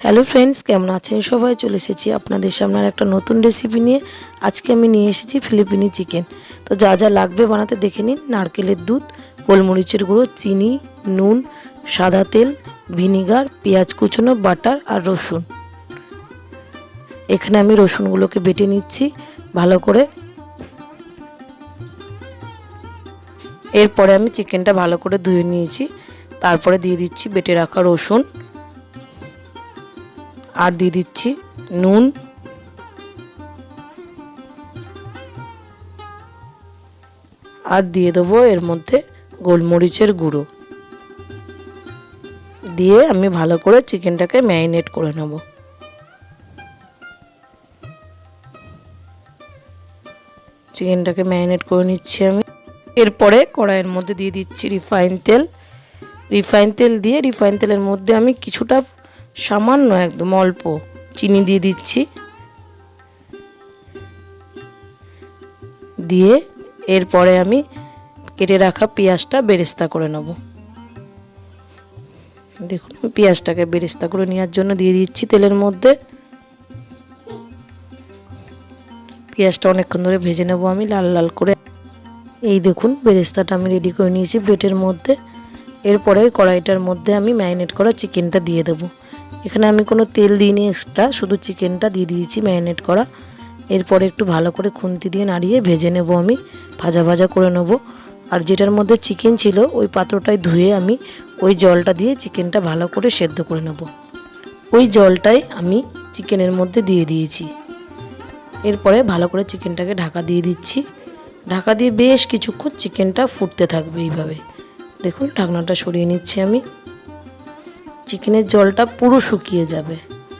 Hello friends কেমন আছেন? সবাই চলে এসেছি আপনাদের সামনে একটা নতুন রেসিপি নিয়ে। আজকে আমি নিয়ে এসেছি ফিলিপিনি চিকেন তো যা যা লাগবে বানাতে দেখে নিন। নারকেলের দুধ, গোলমরিচের গুঁড়ো, চিনি, নুন, সাদা তেল, ভিনিগার, পেঁয়াজ কুচনো, বাটার আর রসুন। এখানে আমি রসুনগুলোকে বেটে নিচ্ছি ভালো করে। এরপরে আমি চিকেনটা ভালো করে ধুয়ে নিয়েছি। তারপরে দিয়ে দিচ্ছি বেটে রাখা রসুন। আর দিয়ে দিচ্ছি নুন। আর দিয়ে দেবো এর মধ্যে গোলমরিচের গুঁড়ো। দিয়ে আমি ভালো করে চিকেনটাকে ম্যারিনেট করে নেব। চিকেনটাকে ম্যারিনেট করে নিচ্ছি আমি। এরপরে কড়াইয়ের মধ্যে দিয়ে দিচ্ছি রিফাইন তেল। রিফাইন তেল দিয়ে রিফাইন তেলের মধ্যে আমি কিছুটা সামান্য একদম অল্প চিনি দিয়ে দিচ্ছি। দিয়ে এরপরে আমি কেটে রাখা পেঁয়াজটা বেরেস্তা করে নেব। দেখুন পেঁয়াজটাকে বেরেস্তা করে নেওয়ার জন্য দিয়ে দিচ্ছি তেলের মধ্যে। পেঁয়াজটা অনেকক্ষণ ধরে ভেজে নেব আমি লাল লাল করে। এই দেখুন, বেরেস্তাটা আমি রেডি করে নিয়েছি প্লেটের মধ্যে। এরপরে কড়াইটার মধ্যে আমি ম্যারিনেট করা চিকেনটা দিয়ে দেবো। এখানে আমি কোনো তেল দিইনি এক্সট্রা শুধু চিকেনটা দিয়ে দিয়েছি ম্যারিনেট করা। এরপরে একটু ভালো করে খুন্তি দিয়ে নাড়িয়ে ভেজে নেব আমি, ভাজা ভাজা করে নেব। আর যেটার মধ্যে চিকেন ছিল, ওই পাত্রটায় ধুয়ে আমি ওই জলটা দিয়ে চিকেনটা ভালো করে সেদ্ধ করে নেব। ওই জলটাই আমি চিকেনের মধ্যে দিয়ে দিয়েছি। এরপরে ভালো করে চিকেনটাকে ঢাকা দিয়ে দিচ্ছি। ঢাকা দিয়ে বেশ কিছুক্ষণ চিকেনটা ফুটতে থাকবে এইভাবে। দেখুন, ঢাকনাটা সরিয়ে নিচ্ছি আমি। চিকেনের জলটা পুরো শুকিয়ে যাবে।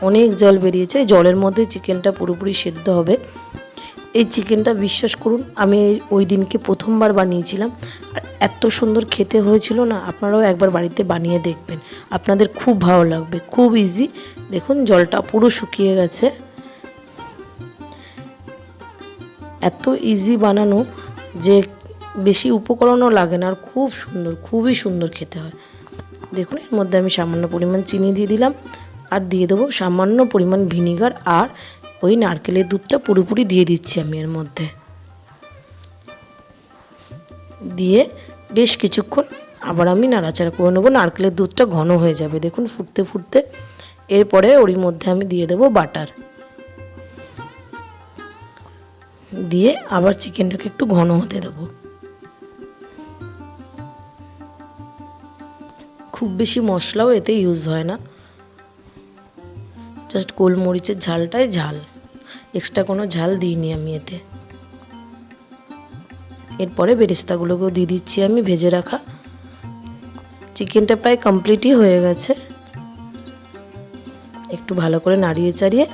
অনেক জল বেরিয়েছে জলের মধ্যে চিকেনটা পুরোপুরি সেদ্ধ হবে। এই চিকেনটা বিশ্বাস করুন, আমি ওই দিনকে প্রথমবার বানিয়েছিলাম। আর এত সুন্দর খেতে হয়েছিল না, আপনারাও একবার বাড়িতে বানিয়ে দেখবেন। আপনাদের খুব ভালো লাগবে, খুব ইজি দেখুন, জলটা পুরো শুকিয়ে গেছে। এত ইজি বানানো যে বেশি উপকরণও লাগে না, আর খুব সুন্দর, খুবই সুন্দর খেতে হয়। দেখুন, এর মধ্যে আমি সামান্য পরিমাণ চিনি দিয়ে দিলাম আর দিয়ে দেবো সামান্য পরিমাণ ভিনিগার আর ওই নারকেলের দুধটা পুরোপুরি দিয়ে দিচ্ছি আমি এর মধ্যে। দিয়ে বেশ কিছুক্ষণ আবার আমি নাড়াচাড়া করে নেব। নারকেলের দুধটা ঘন হয়ে যাবে, দেখুন, ফুটতে ফুটতে। এরপরে ওর মধ্যে আমি দিয়ে দেবো বাটার। দিয়ে আবার চিকেনটাকে একটু ঘন হতে দেবো। খুব বেশি মশলাও এতে ইউজ হয় না। জাস্ট গোলমরিচের ঝালটাই ঝাল। এক্সট্রা কোনো ঝাল দিইনি আমি এতে। এরপরে বেরেস্তাগুলোকেও দিয়ে দিচ্ছি আমি ভেজে রাখা। চিকেনটা প্রায় কমপ্লিটই হয়ে গেছে। একটু ভালো করে নাড়িয়ে চাড়িয়ে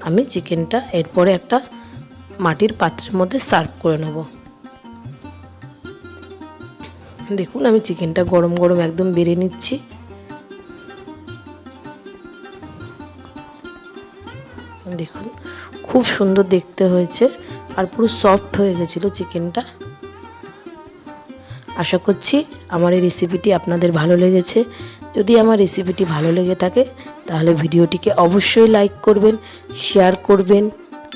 আমি চিকেনটা এরপরে একটা মাটির পাত্রের মধ্যে সার্ভ করে নেব। দেখুন, আমি চিকেনটা গরম গরম একদম বেড়ে নিচ্ছি। দেখুন, খুব সুন্দর দেখতে হয়েছে আর পুরো সফট হয়ে গেছিল চিকেনটা। আশা করছি আমার এই রেসিপিটি আপনাদের ভালো লেগেছে। যদি আমার রেসিপিটি ভালো লেগে থাকে, তাহলে ভিডিওটিকে অবশ্যই লাইক করবেন শেয়ার করবেন,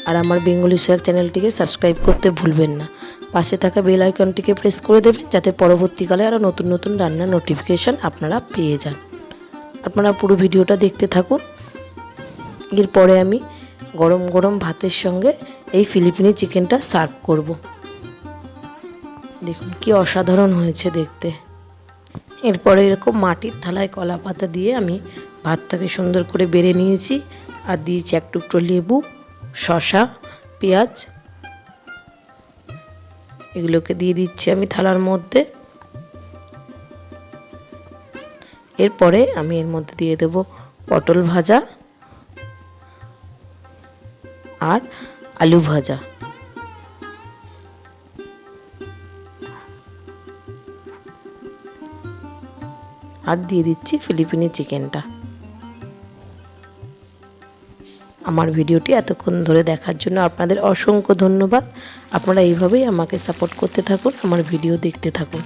আর আমার বেঙ্গলি সোয়াক চ্যানেলটিকে সাবস্ক্রাইব করতে ভুলবেন না। পাশে থাকা বেল আইকনটিকে প্রেস করে দেবেন যাতে পরবর্তীকালে আরও নতুন নতুন রান্নার নোটিফিকেশান আপনারা পেয়ে যান। আপনারা পুরো ভিডিওটা দেখতে থাকুন। এরপরে আমি গরম গরম ভাতের সঙ্গে এই ফিলিপিনি চিকেনটা সার্ভ করব। দেখুন কি অসাধারণ হয়েছে দেখতে। এরপরে এরকম মাটির থালায় কলা পাতা দিয়ে আমি ভাতটাকে সুন্দর করে বেড়ে নিয়েছি। আর দিয়েছি এক টুকরো লেবু শশা পেঁয়াজ এগুলোকে দিয়ে দিচ্ছি আমি থালার মধ্যে। এরপরে আমি এর মধ্যে দিয়ে দেব পটল ভাজা আর আলু ভাজা। আর দিয়ে দিচ্ছি ফিলিপিনি চিকেনটা। আমার ভিডিওটি এতক্ষণ ধরে দেখার জন্য আপনাদের অসংখ্য ধন্যবাদ। আপনারা এইভাবেই আমাকে সাপোর্ট করতে থাকুন, আমার ভিডিও দেখতে থাকুন।